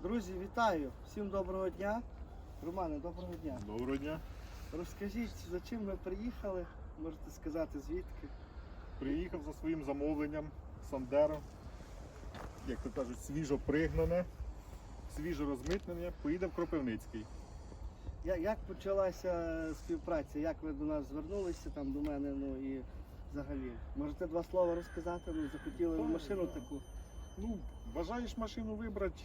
Друзі, вітаю! Всім доброго дня. Романе, доброго дня. Доброго дня. Розкажіть, за чим ви приїхали? Можете сказати звідки? Приїхав за своїм замовленням Сандеро. Як то кажуть, свіжо пригнане, свіжо розмитнене, поїде в Кропивницький. Я- Як почалася співпраця? Як ви до нас звернулися там до мене? Ну і взагалі. Можете два слова розказати? Ну, захотіли ви машину так. таку. Ну, бажаєш машину вибрати,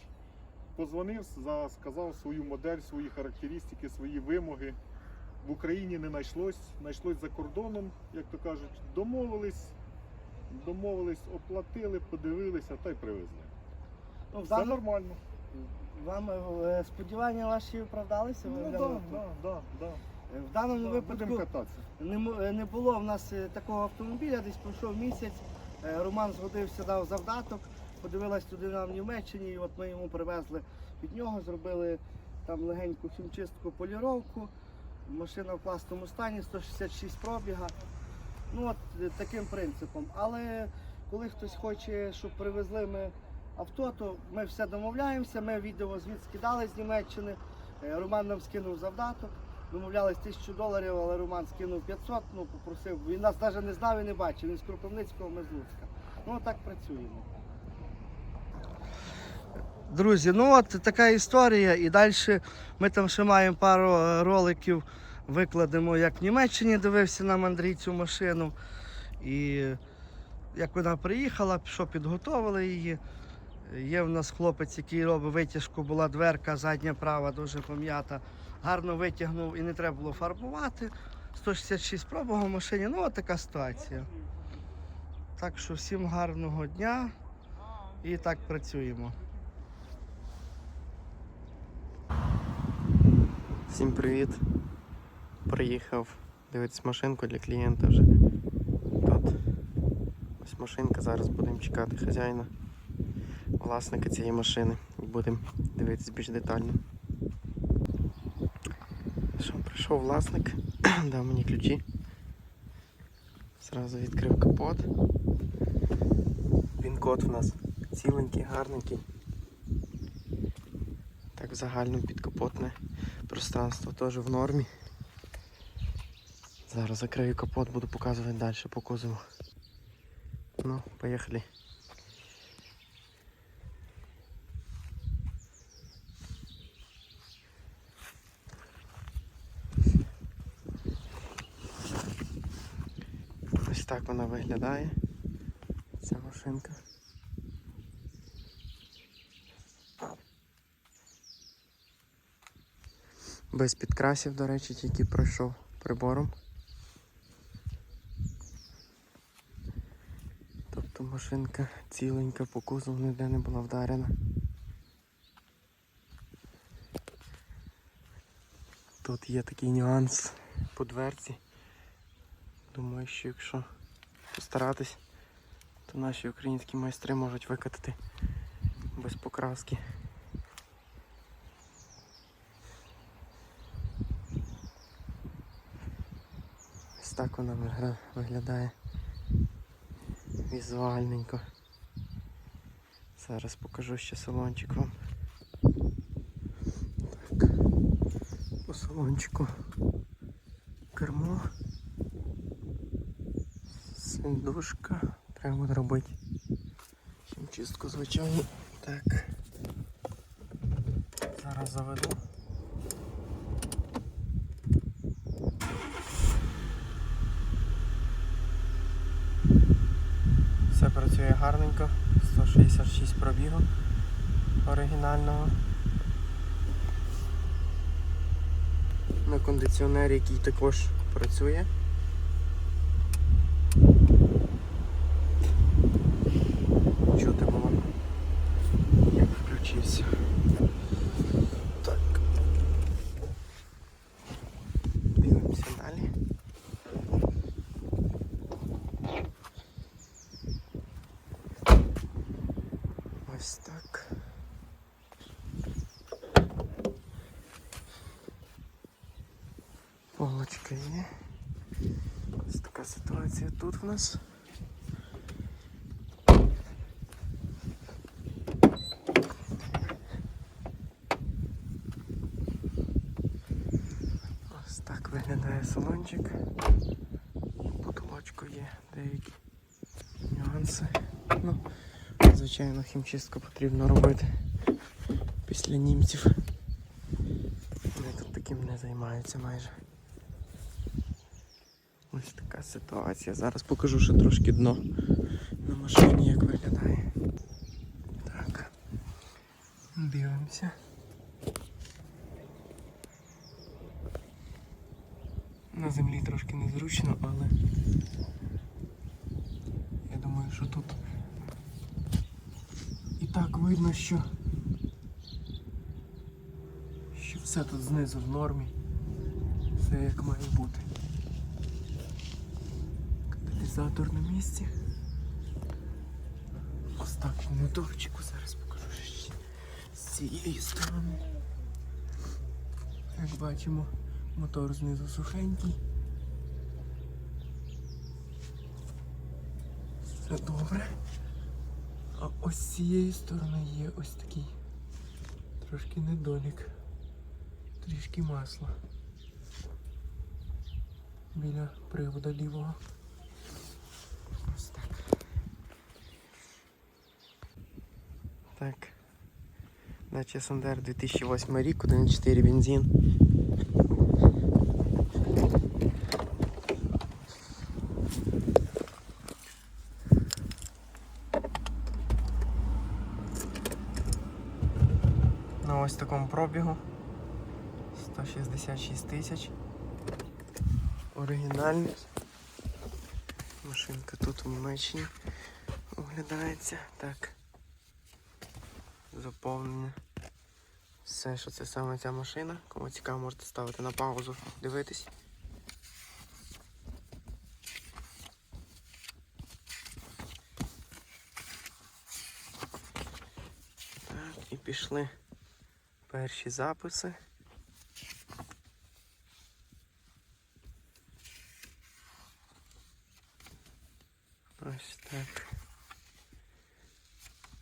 позвонив, сказав свою модель, свої характеристики, свої вимоги. В Україні не знайшлось, знайшлось за кордоном, як то кажуть, домовились, домовились, оплатили, подивилися та й привезли. Ну, Все даному- нормально. Вам е, сподівання ваші оправдалися? Ну, взяли да, авто? да, да, да. Е, В даному Да, випадку кататися. Не, м- е, не було в нас е, такого автомобіля, десь пройшов місяць. е, Роман згодився, дав завдаток, подивилась туди нам в Німеччині, і от ми йому привезли від нього, зробили там легеньку хімчистку, поліровку. Машина в класному стані, 166 пробіга. Ну от е, таким принципом. Але коли хтось хоче, щоб привезли ми авто, то ми все домовляємося. Ми відео звід скидали з Німеччини. Е, Роман нам скинув завдаток. Домовлялись тисячу доларів, але Роман скинув 500, ну попросив. Він нас навіть не знав і не бачив. Він з Кропивницького, ми з Луцька. Ну так працюємо. Друзі, ну от така історія. І далі ми там ще маємо пару е, роликів, викладемо, як в Німеччині дивився нам Андрій цю машину. І як вона приїхала, що підготовили її. Є в нас хлопець, який робить витяжку, була дверка, задня права дуже пом'ята. Гарно витягнув і не треба було фарбувати. 166 пробував в машині. Ну, от така ситуація. Так що всім гарного дня і так працюємо. Всім привіт! Приїхав дивитись машинку для клієнта вже. Тут ось машинка, зараз будемо чекати хазяїна, власника цієї машини і будемо дивитись більш детально. Що, прийшов власник, дав мені ключі. Зразу відкрив капот. Він код в нас ціленький, гарненький. Так загально підкапотне пространство теж в нормі. Зараз закрию капот, буду показувати далі по кузову. Ну, поїхали. Ось так вона виглядає. Ця машинка. Без підкрасів, до речі, тільки пройшов прибором. Тобто машинка ціленька по кузову ніде не була вдарена. Тут є такий нюанс по дверці. Думаю, що якщо постаратись, то наші українські майстри можуть викатати без покраски. Так вона виглядає візуальненько. Зараз покажу ще салончик вам. Так. По салончику кермо. Сидушка. Треба буде робити. Хімчистку звичайно. Так. Зараз заведу. Все працює гарненько, 166 пробігу оригінального. На кондиціонері, який також працює. тут у нас. Ось так виглядає салончик. Потолочку є деякі нюанси. Ну, Звичайно, хімчистку потрібно робити після німців. Вони тут таким не займаються майже. Ситуація. Зараз покажу ще трошки дно на машині, як виглядає. Так. Дивимося. На землі трошки незручно, але я думаю, що тут і так видно, що, що все тут знизу в нормі. Все як має бути. Каталізатор на місці. Ось моторчику зараз покажу ще з цієї сторони. Як бачимо, мотор знизу сухенький. Все добре. А ось з цієї сторони є ось такий трошки недолік. Трішки масла. Біля привода лівого. Ось так. Так. Дача Сандер 2008 рік, 1.4 бензин. На ось такому пробігу. 166 тисяч. Оригінальний. Машинка тут в Німеччині оглядається. Так. Заповнення. Все, що це саме ця машина. Кому цікаво, можете ставити на паузу, дивитись. І пішли перші записи. Ось так.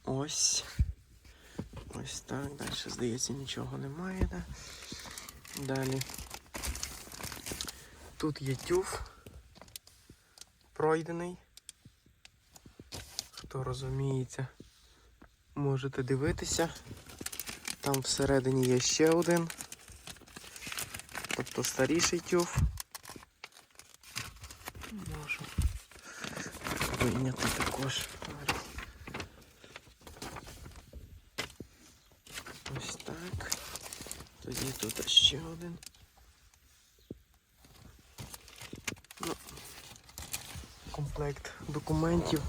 Ось. Так. Далі, здається, нічого немає. Да? Далі. Тут є тюф пройдений. Хто розуміється, можете дивитися. Там всередині є ще один. Тобто старіший тюф. Можу вийняти також. Ось так. Тоді тут ще один. Ну, комплект документів,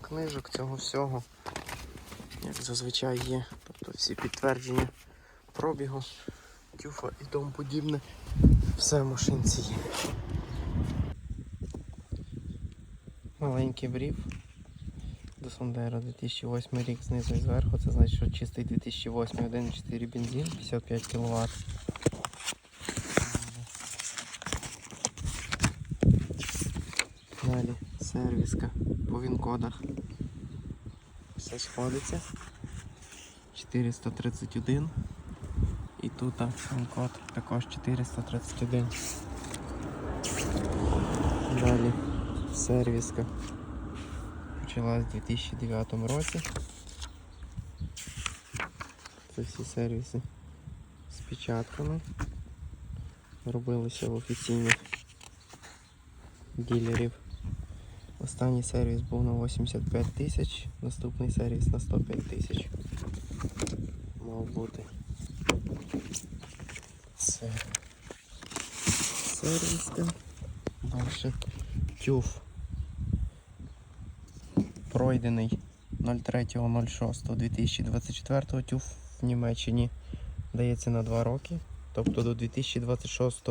книжок цього всього. Як зазвичай є. Тобто всі підтвердження пробігу, тюфа і тому подібне. Все в машинці є. Маленький брів. До Сандера 2008 рік знизу і зверху. Це значить, що чистий 2008 1.4 бензин, 55 кВт. Далі сервіска по він-кодах. Все сходиться. 431. І тут він-код також 431. Далі сервіска почалась у 2009 році. Це всі сервіси з печатками. Робилися в офіційних ділерів. Останній сервіс був на 85 тисяч, наступний сервіс на 105 тисяч. Мав бути. Це сервіска. Далі тюф пройдений 03.06.2024 тюф в Німеччині дається на 2 роки. Тобто до 2026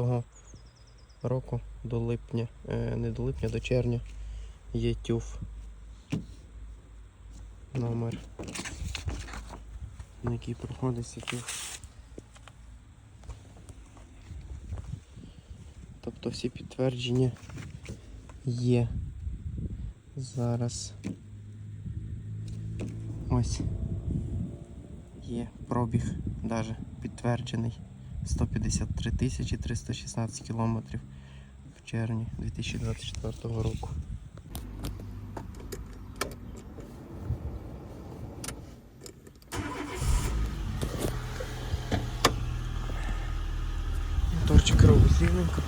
року, до липня, е, не до липня, до червня є тюф. Номер, на який проходиться тюф. Тобто всі підтвердження є. Зараз ось є пробіг, навіть підтверджений 153 тисячі 316 кілометрів в червні 2024 року. Моторчик робить рівненько.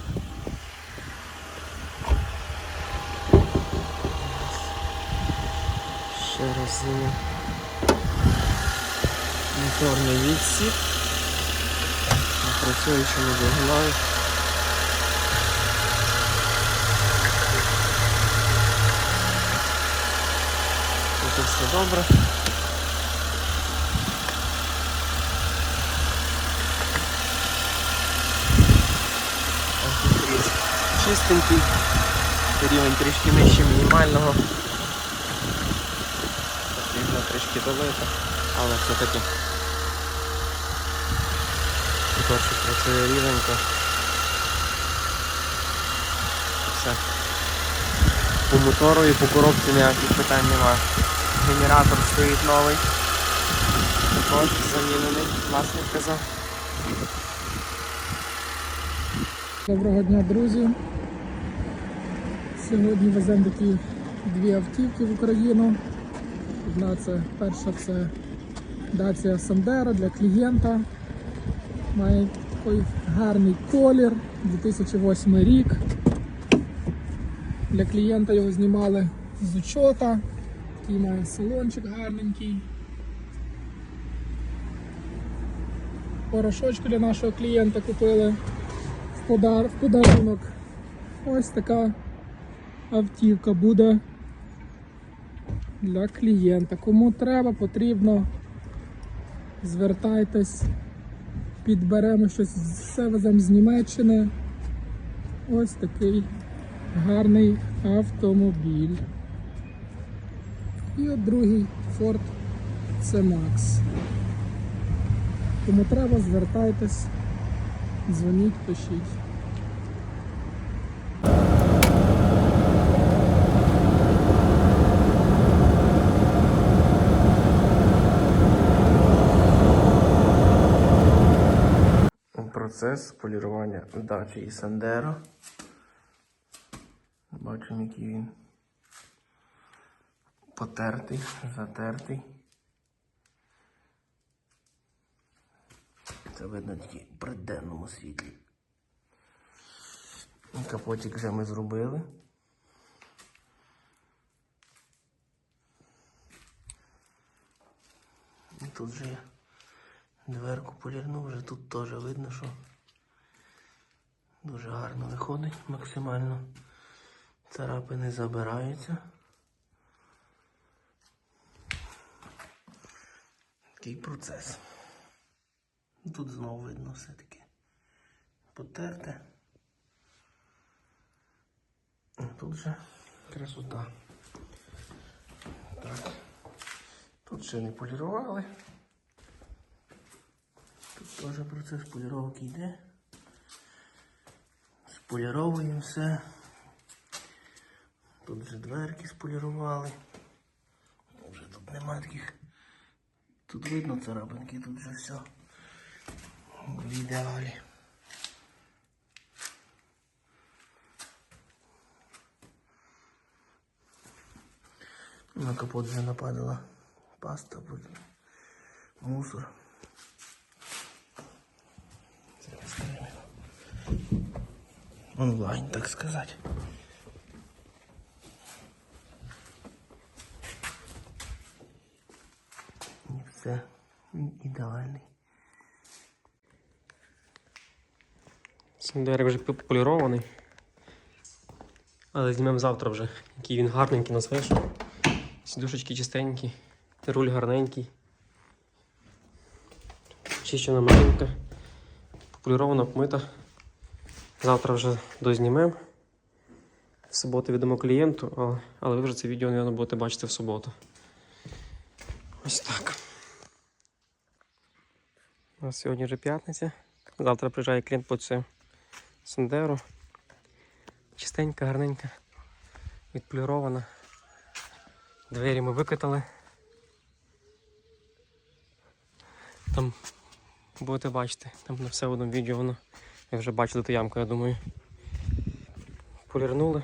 Ще раз зиму. Моторний відсік. Працюючому двигунові. Тут все добре. Чистенький, рівень трішки нижче мінімального. Потрібно трішки долити, але все-таки моторчик працює рівненько. Все. По мотору і по коробці ніяких питань немає. Генератор стоїть новий. Також замінений, власник казав. Доброго дня, друзі. Сьогодні веземо такі дві автівки в Україну. Одна це перша це Dacia Sandero для клієнта. Має такий гарний колір, 2008 рік. Для клієнта його знімали з учота. Такий має салончик гарненький. Порошочку для нашого клієнта купили в подарунок. Ось така автівка буде для клієнта. Кому треба, потрібно, звертайтесь, підберемо щось, все веземо з Німеччини. Ось такий гарний автомобіль. І от другий Ford C-Max. Кому треба, звертайтесь. Дзвоніть, пишіть. Процес полірування дачі і Сандеро. Бачимо, який він потертий, затертий. Це видно тільки при денному світлі. Капотик вже ми зробили. І тут же я дверку полірнув, вже тут теж видно, що дуже гарно виходить максимально. Царапини забираються. Такий процес. Тут знову видно все-таки потерте. Тут же красота. Так. Тут ще не полірували. Тут теж процес поліровки йде. Споліровуємо все. Тут вже дверки сполірували. Вже тут нема таких. Тут видно царапинки, тут вже все в ідеалі. На капот вже нападала паста, мусор. Зараз перевіримо. Онлайн, так сказати. І все. Він ідеальний. Сандерик вже полірований. Але знімемо завтра вже. Який він гарненький на свешу. Сідушечки чистенькі, руль гарненький. Чищена машинка. Полірована, помита. Завтра вже дознімемо. В суботу відомо клієнту, але, але ви вже це відео, мабуть, будете бачити в суботу. Ось так. У нас сьогодні вже п'ятниця. Завтра приїжджає клієнт по це Сандеру. Чистенька, гарненька, відполірована. Двері ми викатали. Там будете бачити. Там на все одному відео воно. Ви вже бачили ту ямку, я думаю. Полірнули.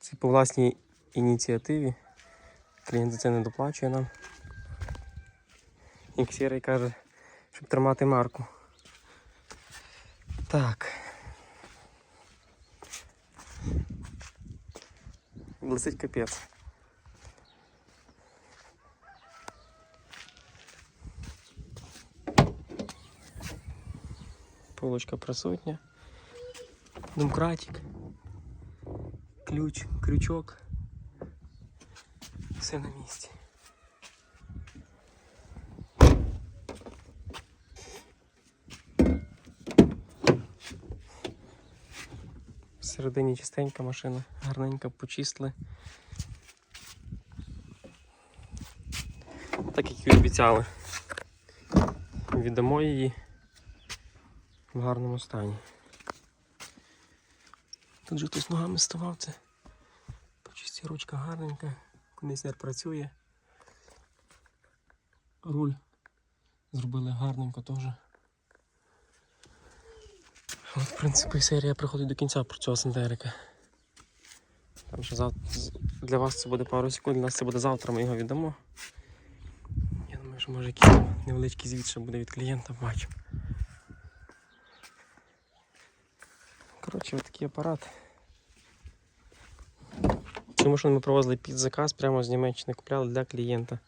Це по власній ініціативі. Клієнт за це не доплачує нам. І Ксірий каже, щоб тримати марку. Так. Блисить капець. Полочка присутня. Домкратик. Ключ, крючок. Все на місці. Всередині чистенька машина, гарненька, почистили. Так як і обіцяли. Віддамо її в гарному стані. Тут же хтось ногами ставав це. Почисті ручка гарненька, кондиціонер працює. Руль зробили гарненько теж. От, в принципі, серія приходить до кінця про цього Сандерика. Там ще зав... для вас це буде пару секунд, для нас це буде завтра, ми його віддамо. Я думаю, що може якийсь невеличкий звіт ще буде від клієнта, бачу. Коротше, такий апарат. Цю машину ми привозили під заказ прямо з Німеччини, купляли для клієнта.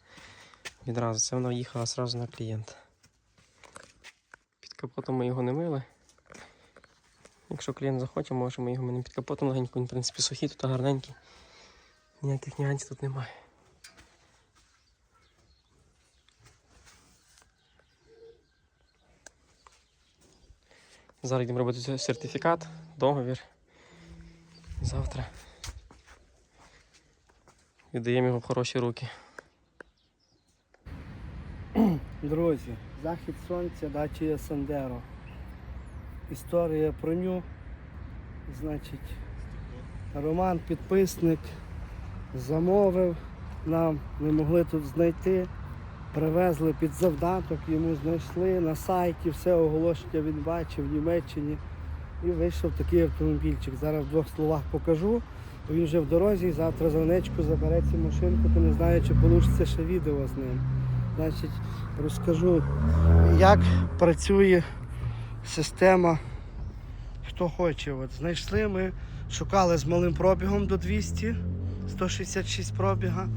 Відразу це вона їхала одразу на клієнта. Під капотом ми його не мили. Якщо клієнт захоче, може ми його минемо під капотом легенько, він в принципі сухий, тут гарненький. Ніяких нюансів тут немає. Зараз йдемо робити сертифікат, договір. Завтра віддаємо його в хороші руки. Друзі, захід сонця, дача Сандеро. Історія про ню. Значить, Роман підписник замовив, нам не могли тут знайти. Привезли під завдаток, йому знайшли на сайті, все оголошення він бачив в Німеччині. І вийшов такий автомобільчик. Зараз в двох словах покажу. Він вже в дорозі, завтра за Онечку забере цю машинку, то не знаю, чи вийде ще відео з ним. Значить, розкажу, як працює система. Хто хоче. От знайшли ми, шукали з малим пробігом до 200, 166 пробіга.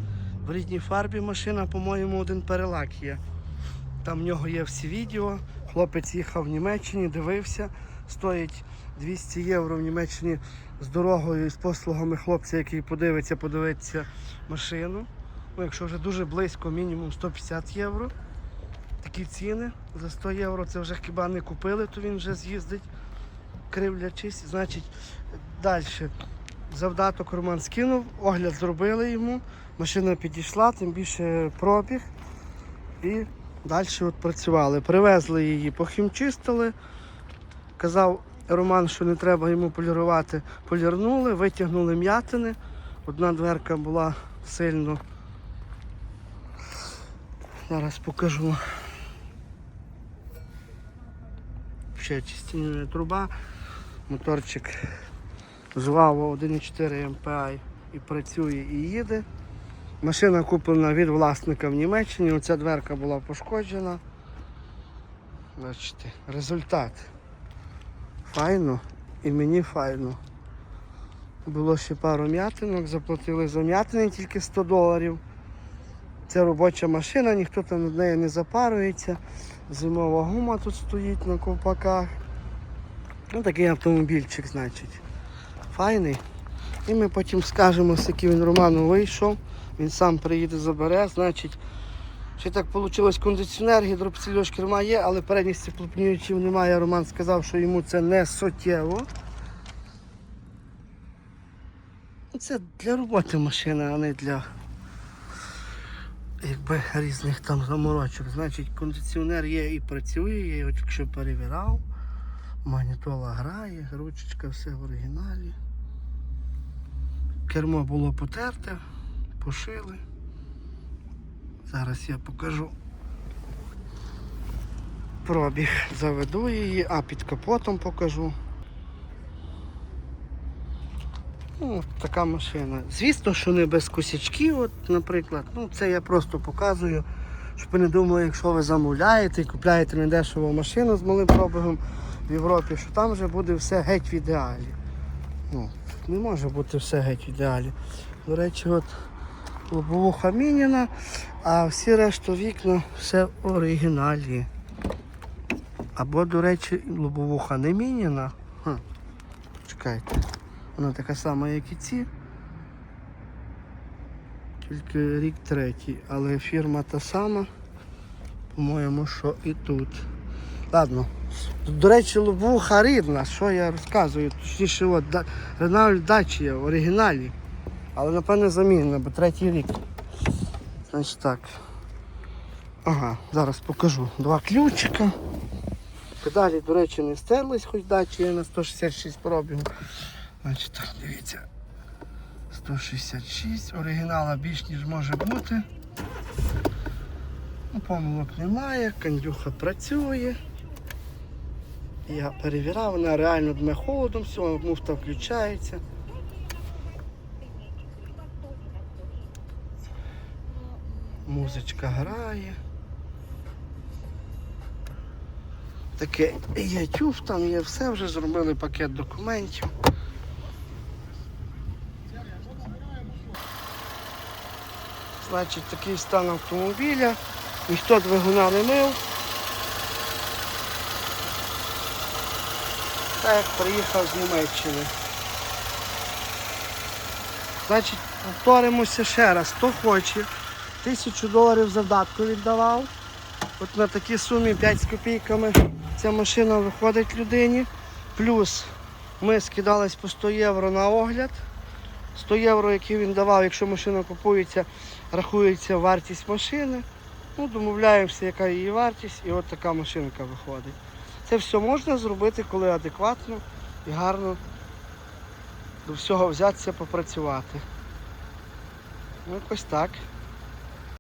В рідній фарбі машина, по-моєму, один перелак є. Там в нього є всі відео. Хлопець їхав в Німеччині, дивився. Стоїть 200 євро в Німеччині з дорогою і з послугами хлопця, який подивиться, подивиться машину. Ну, якщо вже дуже близько, мінімум 150 євро. Такі ціни за 100 євро це вже хіба не купили, то він вже з'їздить, кривлячись. Значить, далі. Завдаток Роман скинув, огляд зробили йому, машина підійшла, тим більше пробіг. І далі от працювали. Привезли її, похімчистили. Казав Роман, що не треба йому полірувати. Полірнули, витягнули м'ятини. Одна дверка була сильно Зараз покажу. Ще чистіння труба. Моторчик жваво 1,4 MPI і працює і їде. Машина куплена від власника в Німеччині. Оця дверка була пошкоджена. Бачите, результат. Файно і мені файно. Було ще пару м'ятинок, заплатили за м'ятини тільки 100 доларів. Це робоча машина, ніхто там над нею не запарується. Зимова гума тут стоїть на ковпаках. Ну такий автомобільчик, значить. Файний. І ми потім скажемо, скільки він Роману вийшов. Він сам приїде, забере. Значить, ще так вийшло, кондиціонер, гідропсильош керма є, але передніх степлопнюючів немає. Роман сказав, що йому це не суттєво. Це для роботи машина, а не для якби різних там заморочок. Значить, кондиціонер є і працює, я його тільки що перевірав. Магнітола грає, ручечка все в оригіналі. Кермо було потерте, пошили. Зараз я покажу. пробіг. Заведу її, а під капотом покажу. Ну, така машина. Звісно, що не без косячків, от, наприклад. Ну, це я просто показую, щоб ви не думали, якщо ви замовляєте і купляєте недешеву машину з малим пробігом в Європі, що там вже буде все геть в ідеалі. Ну, не може бути все геть в ідеалі. До речі, от лобовуха міняна, а всі решту вікна все в оригіналі. Або, до речі, лобовуха не міняна. Ха. Чекайте. Вона така сама, як і ці. Тільки рік третій. Але фірма та сама. По-моєму, що і тут. Ладно. До речі, лобовуха рідна, що я розказую. Точніше, от, да- Renault Dacia в оригіналі. Але напевне замінена, бо третій рік. Значить так. Ага, зараз покажу. Два ключика. Педалі, до речі, не стерлись, хоч дачі на 166 пробігу. Значить так, дивіться. 166, оригінала більш ніж може бути. Ну, помилок немає, кондюха працює. Я перевіряв, вона реально дме холодом, все, муфта включається. Музичка грає. Таке є тюф, там є все, вже зробили пакет документів. Значить, такий стан автомобіля. Ніхто двигуна не мив. Так приїхав з Німеччини. Значить, повторимося ще раз. Хто хоче, тисячу доларів завдатку віддавав. От на такій сумі 5 з копійками ця машина виходить людині. Плюс ми скидались по 100 євро на огляд. 100 євро, які він давав, якщо машина купується, рахується вартість машини. Ну, домовляємося, яка її вартість, і от така машинка виходить. Це все можна зробити, коли адекватно і гарно до всього взятися попрацювати. Ну, якось так.